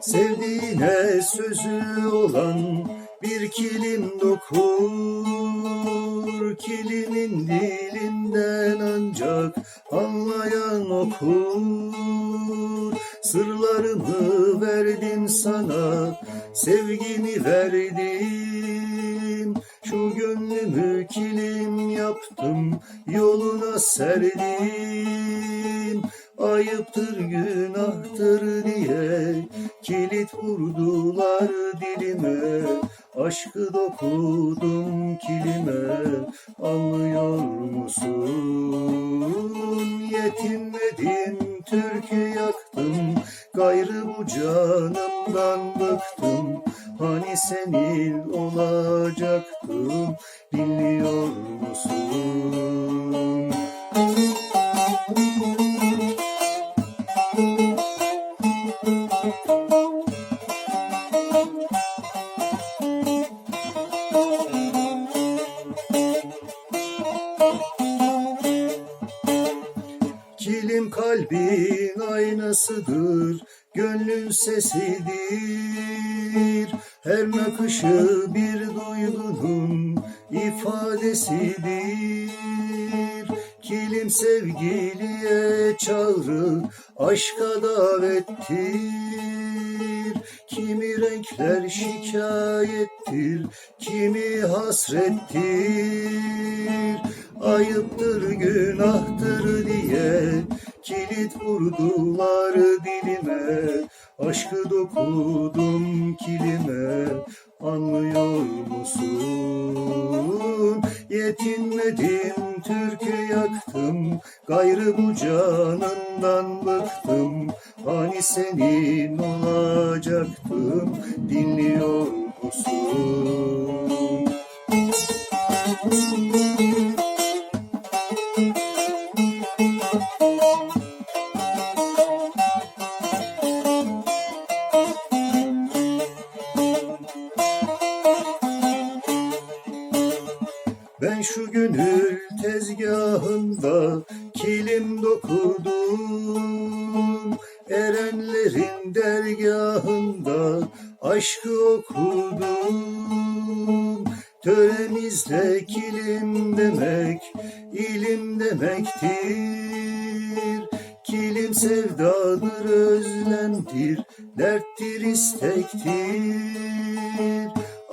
Sevdiğine sözü olan bir kilim dokur. Kilimin dilinden ancak anlayan okur. Sırlarımı verdim sana Sevgimi verdim Şu gönlümü kilim yaptım Yoluna serdim Ayıptır günahtır diye Kilit vurdular dilime Aşkı dokudum kilime Anlıyor musun? Yetinmedim türkü yaktım Gayrı bu canımdan bıktım Hani senin olacaktım Biliyor musun? Kilim kalbin aynasıdır, gönlün sesidir. Her nakışı bir duygunun ifadesidir. Kilim sevgiliye çağrı, aşka davettir. Kimi renkler şikayettir, kimi hasrettir. Ayıptır günahtır diye kilit vurdular dilime Aşkı dokudum kilime anlıyor musun? Yetinmedim türkü yaktım gayrı bu canından bıktım Hani senin olacaktım dinliyor musun? Ben şu gönül tezgahında kilim dokudum Erenlerin dergahında aşkı okudum Töremizde kilim demek ilim demektir. Kilim sevdadır, özlemdir, derttir, istektir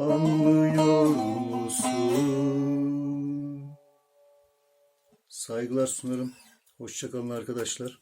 Anlıyor musun? Saygılar sunarım. Hoşçakalın arkadaşlar.